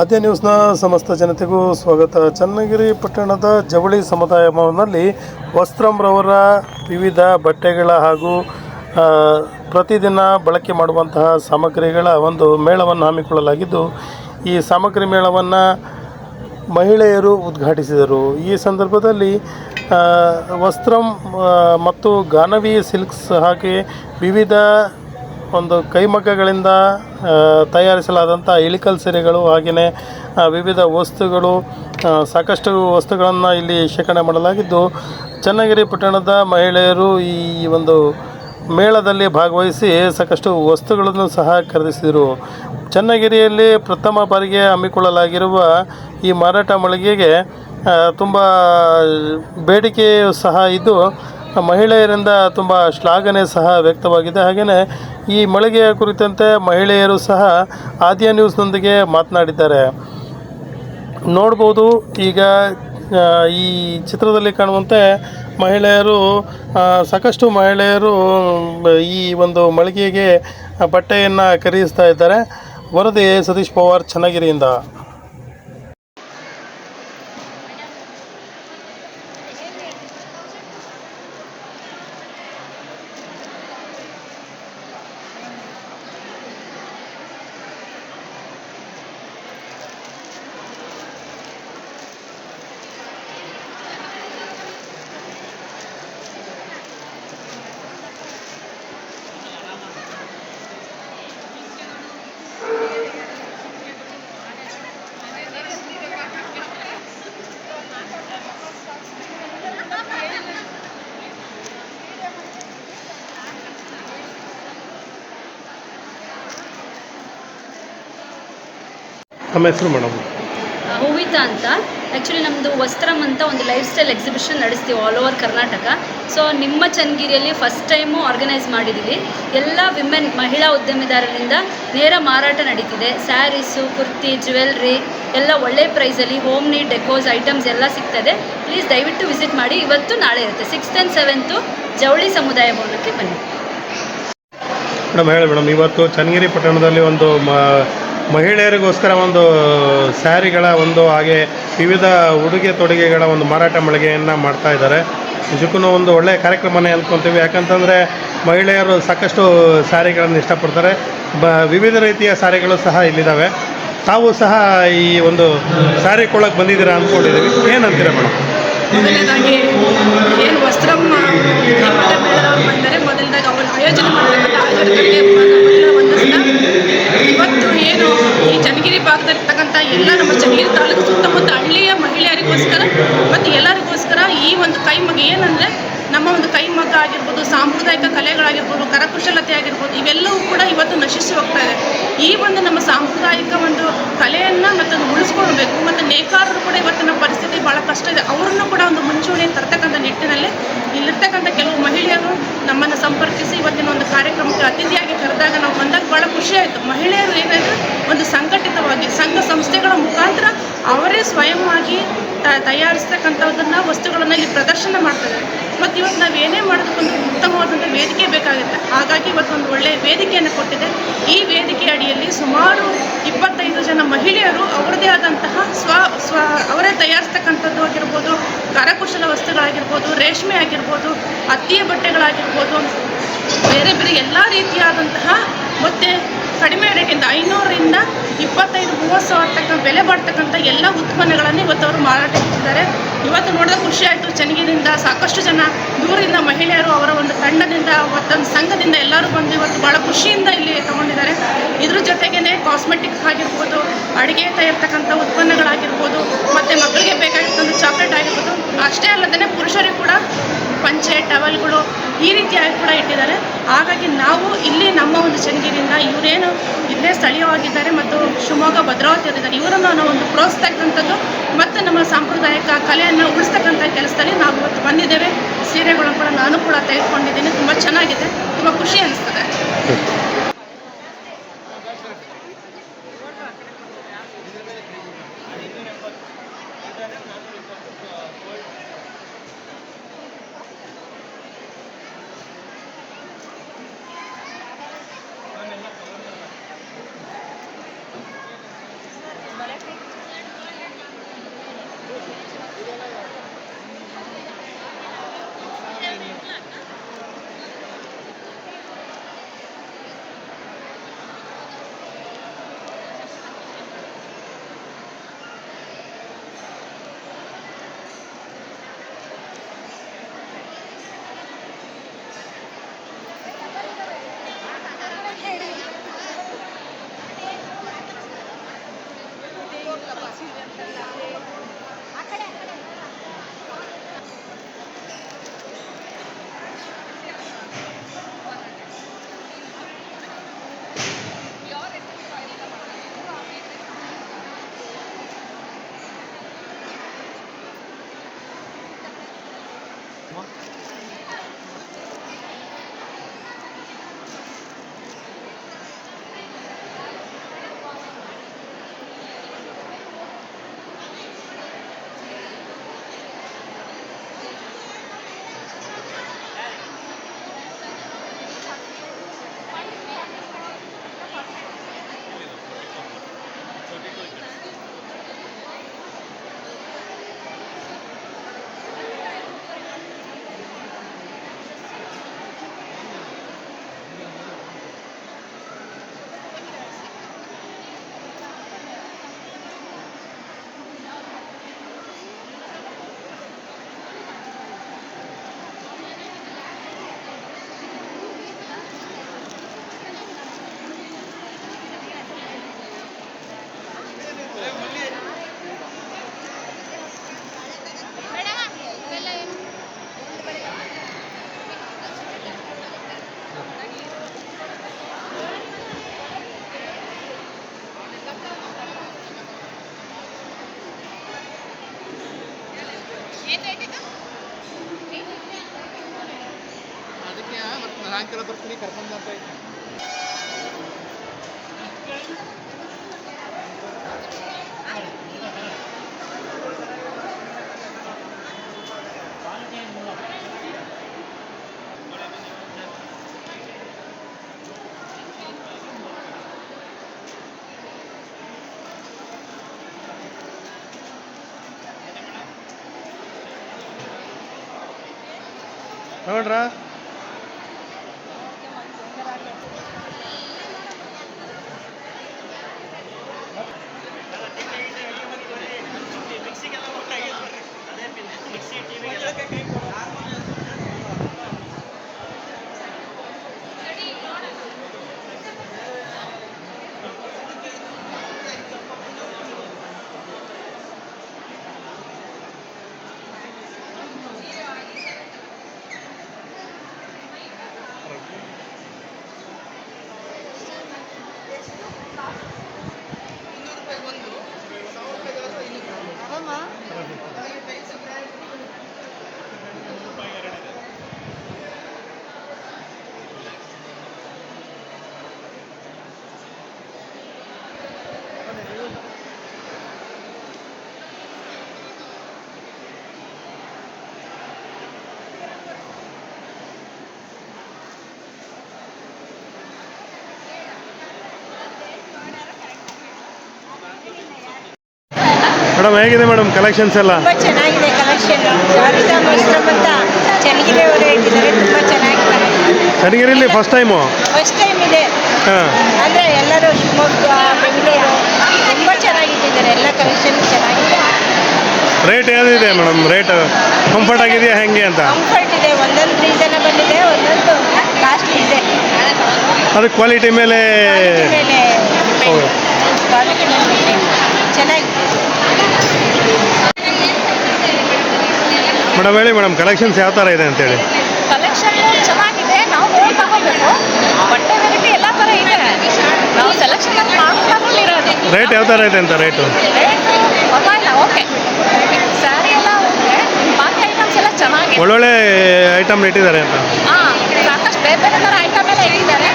ಆದ್ಯ ನ್ಯೂಸ್ನ ಸಮಸ್ತ ಜನತೆಗೂ ಸ್ವಾಗತ. ಚನ್ನಗಿರಿ ಪಟ್ಟಣದ ಜವಳಿ ಸಮುದಾಯ ಭವನದಲ್ಲಿ ವಸ್ತ್ರಂರವರ ವಿವಿಧ ಬಟ್ಟೆಗಳ ಹಾಗೂ ಪ್ರತಿದಿನ ಬಳಕೆ ಮಾಡುವಂತಹ ಸಾಮಗ್ರಿಗಳ ಒಂದು ಮೇಳವನ್ನು ಹಮ್ಮಿಕೊಳ್ಳಲಾಗಿದ್ದು, ಈ ಸಾಮಗ್ರಿ ಮೇಳವನ್ನು ಮಹಿಳೆಯರು ಉದ್ಘಾಟಿಸಿದರು. ಈ ಸಂದರ್ಭದಲ್ಲಿ ವಸ್ತ್ರಂ ಮತ್ತು ಗಾನವಿ ಸಿಲ್ಕ್ಸ್ ಹಾಗೆ ವಿವಿಧ ಒಂದು ಕೈಮಗ್ಗಗಳಿಂದ ತಯಾರಿಸಲಾದಂಥ ಇಳಿಕಲ್ ಸೀರೆಗಳು ಹಾಗೆಯೇ ವಿವಿಧ ವಸ್ತುಗಳು ಸಾಕಷ್ಟು ವಸ್ತುಗಳನ್ನು ಇಲ್ಲಿ ಶೇಖರಣೆ ಮಾಡಲಾಗಿದ್ದು, ಚನ್ನಗಿರಿ ಪಟ್ಟಣದ ಮಹಿಳೆಯರು ಈ ಒಂದು ಮೇಳದಲ್ಲಿ ಭಾಗವಹಿಸಿ ಸಾಕಷ್ಟು ವಸ್ತುಗಳನ್ನು ಸಹ ಖರೀದಿಸಿದರು. ಚನ್ನಗಿರಿಯಲ್ಲಿ ಪ್ರಥಮ ಬಾರಿಗೆ ಹಮ್ಮಿಕೊಳ್ಳಲಾಗಿರುವ ಈ ಮಾರಾಟ ಮಳಿಗೆಗೆ ತುಂಬ ಬೇಡಿಕೆಯು ಸಹ ಇದ್ದು ಮಹಿಳೆಯರಿಂದ ತುಂಬ ಶ್ಲಾಘನೆ ಸಹ ವ್ಯಕ್ತವಾಗಿದೆ. ಹಾಗೆಯೇ ಈ ಮಳಿಗೆಯ ಕುರಿತಂತೆ ಮಹಿಳೆಯರು ಸಹ ಆದ್ಯ ನ್ಯೂಸ್ನೊಂದಿಗೆ ಮಾತನಾಡಿದ್ದಾರೆ. ನೋಡ್ಬೋದು ಈಗ ಈ ಚಿತ್ರದಲ್ಲಿ ಕಾಣುವಂತೆ ಮಹಿಳೆಯರು ಸಾಕಷ್ಟು ಮಹಿಳೆಯರು, ಈ ಒಂದು ಮಳಿಗೆಗೆ ಬಟ್ಟೆಯನ್ನು ಖರೀದಿಸ್ತಾ ಇದ್ದಾರೆ. ವರದಿ ಸತೀಶ್ ಪವಾರ್, ಚನ್ನಗಿರಿಯಿಂದ. ನಮ್ಮ ಹೆಸರು ಮೇಡಮ್. ಹೂವಿತಾ ಅಂತ. ಆ್ಯಕ್ಚುಲಿ ನಮ್ಮದು ವಸ್ತ್ರಂ ಅಂತ ಒಂದು ಲೈಫ್ ಸ್ಟೈಲ್ ಎಕ್ಸಿಬಿಷನ್ ನಡೆಸ್ತೀವಿ ಆಲ್ ಓವರ್ ಕರ್ನಾಟಕ. ಸೊ ನಿಮ್ಮ ಚನ್ನಗಿರಿಯಲ್ಲಿ ಫಸ್ಟ್ ಟೈಮು ಆರ್ಗನೈಸ್ ಮಾಡಿದ್ದೀವಿ ಎಲ್ಲ ವಿಮೆನ್ ಮಹಿಳಾ ಉದ್ಯಮಿದಾರರಿಂದ ನೇರ ಮಾರಾಟ ನಡೀತಿದೆ. ಸ್ಯಾರೀಸು ಕುರ್ತಿ ಜ್ಯುವೆಲ್ರಿ ಎಲ್ಲ ಒಳ್ಳೆ ಪ್ರೈಸಲ್ಲಿ ಹೋಮ್ ನೀಡ್ ಡೆಕೋಸ್ ಐಟಮ್ಸ್ ಎಲ್ಲ ಸಿಗ್ತದೆ. ಪ್ಲೀಸ್ ದಯವಿಟ್ಟು ವಿಸಿಟ್ ಮಾಡಿ. ಇವತ್ತು ನಾಳೆ ಇರುತ್ತೆ. ಸಿಕ್ಸ್ತ್ ಆ್ಯಂಡ್ ಸೆವೆಂತು ಜವಳಿ ಸಮುದಾಯ ಭವನಕ್ಕೆ ಬನ್ನಿ. ಮೇಡಮ್ ಹೇಳಿ ಮೇಡಮ್. ಇವತ್ತು ಚನ್ನಗಿರಿ ಪಟ್ಟಣದಲ್ಲಿ ಒಂದು ಮಹಿಳೆಯರಿಗೋಸ್ಕರ ಒಂದು ಸ್ಯಾರಿಗಳ ಒಂದು ಹಾಗೆ ವಿವಿಧ ಉಡುಗೆ ತೊಡುಗೆಗಳ ಒಂದು ಮಾರಾಟ ಮಳಿಗೆಯನ್ನು ಮಾಡ್ತಾ ಇದ್ದಾರೆ. ನಿಜಕ್ಕೂ ಒಂದು ಒಳ್ಳೆಯ ಕಾರ್ಯಕ್ರಮನೇ ಅಂದ್ಕೊತೀವಿ ಯಾಕಂತಂದರೆ ಮಹಿಳೆಯರು ಸಾಕಷ್ಟು ಸ್ಯಾರಿಗಳನ್ನು ಇಷ್ಟಪಡ್ತಾರೆ. ಬ, ವಿವಿಧ ರೀತಿಯ ಸ್ಯಾರಿಗಳು ಸಹ ಇಲ್ಲಿದ್ದಾವೆ ತಾವು ಸಹ ಈ ಒಂದು ಸ್ಯಾರಿ ಕೊಳಕ್ಕೆ ಬಂದಿದ್ದೀರಾ ಅಂದ್ಕೊಂಡಿದ್ದೀವಿ ಏನಂತೀರಾ ಮೇಡಮ್ ಮೊದಲನೇದಾಗಿ ಏನು ವಸ್ತ್ರ ಬಂದರೆ ಮೊದಲನೇದಾಗಿ ಅವರು ಆಯೋಜನೆ ಇವತ್ತು ಏನು ಈ ಚನ್ನಗಿರಿ ಭಾಗದಲ್ಲಿರ್ತಕ್ಕಂಥ ಎಲ್ಲ ನಮ್ಮ ಚನ್ನಗಿರಿ ತಾಲೂಕು ಸುತ್ತಮುತ್ತ ಹಳ್ಳಿಯ ಮಹಿಳೆಯರಿಗೋಸ್ಕರ ಮತ್ತು ಎಲ್ಲರಿಗೋಸ್ಕರ ಈ ಒಂದು ಕೈಮಗ್ಗ ಏನಂದರೆ ನಮ್ಮ ಒಂದು ಕೈಮಗ್ಗ ಆಗಿರ್ಬೋದು, ಸಾಂಪ್ರದಾಯಿಕ ಕಲೆಗಳಾಗಿರ್ಬೋದು ಕರಕುಶಲತೆ ಆಗಿರ್ಬೋದು ಇವೆಲ್ಲವೂ ಕೂಡ ಇವತ್ತು ನಶಿಸಿ ಹೋಗ್ತಾ ಇದೆ. ಈ ಒಂದು ನಮ್ಮ ಸಾಂಪ್ರದಾಯಿಕ ಒಂದು ಕಲೆಯನ್ನು ಮತ್ತು ಅದು ಉಳಿಸ್ಕೊಳ್ಬೇಕು. ಮತ್ತು ನೇಕಾರರು ಕೂಡ ಇವತ್ತಿನ ಪರಿಸ್ಥಿತಿ ಭಾಳ ಕಷ್ಟ ಇದೆ. ಅವರನ್ನು ಕೂಡ ಒಂದು ಮುಂಚೂಣಿ ತರ್ತಕ್ಕಂಥ ನಿಟ್ಟಿನಲ್ಲಿ ಇಲ್ಲಿರ್ತಕ್ಕಂಥ ಕೆಲವು ಮಹಿಳೆಯರು ನಮ್ಮನ್ನು ಸಂಪರ್ಕಿಸಿ ಇವತ್ತಿನ ಒಂದು ಕಾರ್ಯಕ್ರಮಕ್ಕೆ ಅತಿಥಿಯಾಗಿ ಕರೆದಾಗ ನಾವು ಬಂದಾಗ ಭಾಳ ಖುಷಿ ಆಯಿತು. ಮಹಿಳೆಯರು ಏನಾದರೂ ಒಂದು ಸಂಘಟಿತವಾಗಿ, ಸಂಘ ಸಂಸ್ಥೆಗಳ ಮುಖಾಂತರ ಅವರೇ ಸ್ವಯಂವಾಗಿ ತ ತಯಾರಿಸ್ತಕ್ಕಂಥದ್ದನ್ನು ವಸ್ತುಗಳನ್ನು ಇಲ್ಲಿ ಪ್ರದರ್ಶನ ಮಾಡ್ತಾರೆ. ಮತ್ತು ಇವತ್ತು ನಾವು ಏನೇ ಮಾಡೋದಕ್ಕೊಂದು ಉತ್ತಮವಾದಂಥ ವೇದಿಕೆ ಬೇಕಾಗುತ್ತೆ. ಹಾಗಾಗಿ ಇವತ್ತು ಒಂದು ಒಳ್ಳೆಯ ವೇದಿಕೆಯನ್ನು ಕೊಟ್ಟಿದೆ. ಈ ವೇದಿಕೆ ಅಡಿಯಲ್ಲಿ ಸುಮಾರು ಇಪ್ಪತ್ತೈದು ಜನ ಮಹಿಳೆಯರು ಅವರದೇ ಆದಂತಹ ಸ್ವ ಸ್ವ ಅವರೇ ತಯಾರಿಸ್ತಕ್ಕಂಥದ್ದು ಆಗಿರ್ಬೋದು, ಕರಕುಶಲ ವಸ್ತುಗಳಾಗಿರ್ಬೋದು, ರೇಷ್ಮೆ ಆಗಿರ್ಬೋದು ಹತ್ತಿಯ ಬಟ್ಟೆಗಳಾಗಿರ್ಬೋದು, ಬೇರೆ ಬೇರೆ ಎಲ್ಲ ರೀತಿಯಾದಂತಹ ಮತ್ತು ಕಡಿಮೆ ರೇಟಿಂದ ಐನೂರರಿಂದ ಇಪ್ಪತ್ತೈದು, ಮೂವತ್ತು ಸಾವಿರ ತಕ್ಕ ಬೆಲೆ ಬಾಳ್ತಕ್ಕಂಥ ಎಲ್ಲ ಉತ್ಪನ್ನಗಳನ್ನು ಇವತ್ತು ಅವರು ಮಾರಾಟ ಇಟ್ಟಿದ್ದಾರೆ. ಇವತ್ತು ನೋಡಿದ್ರೆ ಖುಷಿ ಆಯಿತು. ಚನ್ನಗಿರಿಂದ ಸಾಕಷ್ಟು ಜನ ದೂರದಿಂದ ಮಹಿಳೆಯರು ಅವರ ಒಂದು ತಂಡದಿಂದ, ಮತ್ತೊಂದು ಸಂಘದಿಂದ ಎಲ್ಲರೂ ಬಂದು ಇವತ್ತು ಭಾಳ ಖುಷಿಯಿಂದ ಇಲ್ಲಿ ತಗೊಂಡಿದ್ದಾರೆ. ಇದ್ರ ಜೊತೆಗೇ ಕಾಸ್ಮೆಟಿಕ್ ಆಗಿರ್ಬೋದು, ಅಡುಗೆ ತಯಾರ್ತಕ್ಕಂಥ ಉತ್ಪನ್ನಗಳಾಗಿರ್ಬೋದು, ಮತ್ತು ಮಕ್ಕಳಿಗೆ ಬೇಕಾಗಿರ್ತಕ್ಕಂಥ ಚಾಕ್ಲೇಟ್ ಆಗಿರ್ಬೋದು, ಅಷ್ಟೇ ಅಲ್ಲದೇ ಪುರುಷರಿಗೆ ಕೂಡ, ಪಂಚೆ ಟವಲ್ಗಳು ಈ ರೀತಿಯಾಗಿ ಕೂಡ ಇಟ್ಟಿದ್ದಾರೆ. ಹಾಗಾಗಿ ನಾವು ಇಲ್ಲಿ ನಮ್ಮ ಒಂದು ಚನ್ನಗಿರಿಯಿಂದ ಇವರೇನು ಇಲ್ಲೇ ಸ್ಥಳೀಯವಾಗಿದ್ದಾರೆ ಮತ್ತು ಶಿವಮೊಗ್ಗ ಭದ್ರಾವತಿಯಲ್ಲಿದ್ದಾರೆ ಇವರನ್ನು ನಾವು ಒಂದು ಪ್ರೋತ್ಸಾಹಿಸ್ತಕ್ಕಂಥದ್ದು ಮತ್ತು ನಮ್ಮ ಸಾಂಪ್ರದಾಯಿಕ ಕಲೆಯನ್ನು ಉಳಿಸ್ತಕ್ಕಂಥ ಕೆಲಸದಲ್ಲಿ ನಾವು ಇವತ್ತು ಬಂದಿದ್ದೇವೆ. ಸೀರೆಗಳು ಕೂಡ ನಾನು ಕೂಡ ತೆಗೆದುಕೊಂಡಿದ್ದೀನಿ. ತುಂಬ ಚೆನ್ನಾಗಿದೆ. ತುಂಬ ಖುಷಿ ಅನಿಸ್ತದೆ. What? ಸಾಯಂಕಾಲ ಬರ್ತೀನಿ ಕರ್ಕೊಂಡು ಅಂತ ಇದ್ದೀನಿ ನೋಡ್ರಾ ಮೇಡಮ್ ಹೇಗಿದೆ ಮೇಡಮ್ ಕಲೆಕ್ಷನ್ಸ್ ಎಲ್ಲ? ತುಂಬ ಚೆನ್ನಾಗಿದೆ ಕಲೆಕ್ಷನ್ ಶಾರಿತಾ ಮಾಸ್ಟರ್ ಅಂತ ಚನ್ನಗಿರಿ ಅವರು ಇಟ್ಟಿದ್ದಾರೆ ತುಂಬ ಚೆನ್ನಾಗಿದೆ ಚನ್ನಗಿರಿಲಿ ಫಸ್ಟ್ ಟೈಮು ಫಸ್ಟ್ ಟೈಮ್ ಇದೆ. ಹಾಂ. ಅಂದರೆ ಎಲ್ಲರೂ ಶಿವಮೊಗ್ಗ ಬೆಂಗಳೂರು ತುಂಬ ಚೆನ್ನಾಗಿಟ್ಟಿದ್ದಾರೆ. ಎಲ್ಲ ಕಲೆಕ್ಷನ್ ಚೆನ್ನಾಗಿದೆ. ರೇಟ್ ಏನಿದೆ ಮೇಡಮ್? ರೇಟ್ ಕಂಫರ್ಟ್ ಆಗಿದೆಯಾ ಹೆಂಗೆ ಅಂತ? ಕಂಫರ್ಟ್ ಇದೆ. ಒಂದೊಂದು ರೀಸನಬಲ್ ಬಂದಿದೆ ಒಂದೊಂದು ಕಾಸ್ಟ್ಲಿ ಇದೆ. ಅದು ಕ್ವಾಲಿಟಿ ಮೇಲೆ ಕ್ವಾಲಿಟಿ ಮೇಲೆ ಕ್ವಾಲಿಟಿ ಮೇಲೆ depend. ಚೆನ್ನಾಗಿದೆ. ಮೇಡಮ್ ಹೇಳಿ ಮೇಡಮ್ ಕಲೆಕ್ಷನ್ಸ್ ಯಾವ ಥರ ಇದೆ ಅಂತೇಳಿ? ಕಲೆಕ್ಷನ್ ಚೆನ್ನಾಗಿದೆ ನಾವು ಹೋಗಿ ತಗೋಬೇಕು. ಬಟ್ಟೆ ವೆರೈಟಿ ಎಲ್ಲ ಥರ ಇದೆ. ನಾವು ಸೆಲೆಕ್ಷನ್ ಮಾಡ್ಕೊಂಡಿರೋದು ರೇಟ್ ಯಾವ ಥರ ಇದೆ ಅಂತ ರೇಟು ರೇಟ್ ಪರವಾಗಿಲ್ಲ ಓಕೆ ಸ್ಯಾರಿ ಎಲ್ಲ ಓಕೆ ಬಾಕಿ ಐಟಮ್ಸ್ ಎಲ್ಲ ಚೆನ್ನಾಗಿದೆ. ಒಳ್ಳೊಳ್ಳೆ ಐಟಮ್ ಇಟ್ಟಿದ್ದಾರೆ ಅಂತ. ಹಾಂ ಸಾಕಷ್ಟು ಬೇರೆ ಬೇರೆ ಥರ ಐಟಮ್ ಎಲ್ಲ ಇಟ್ಟಿದ್ದಾರೆ.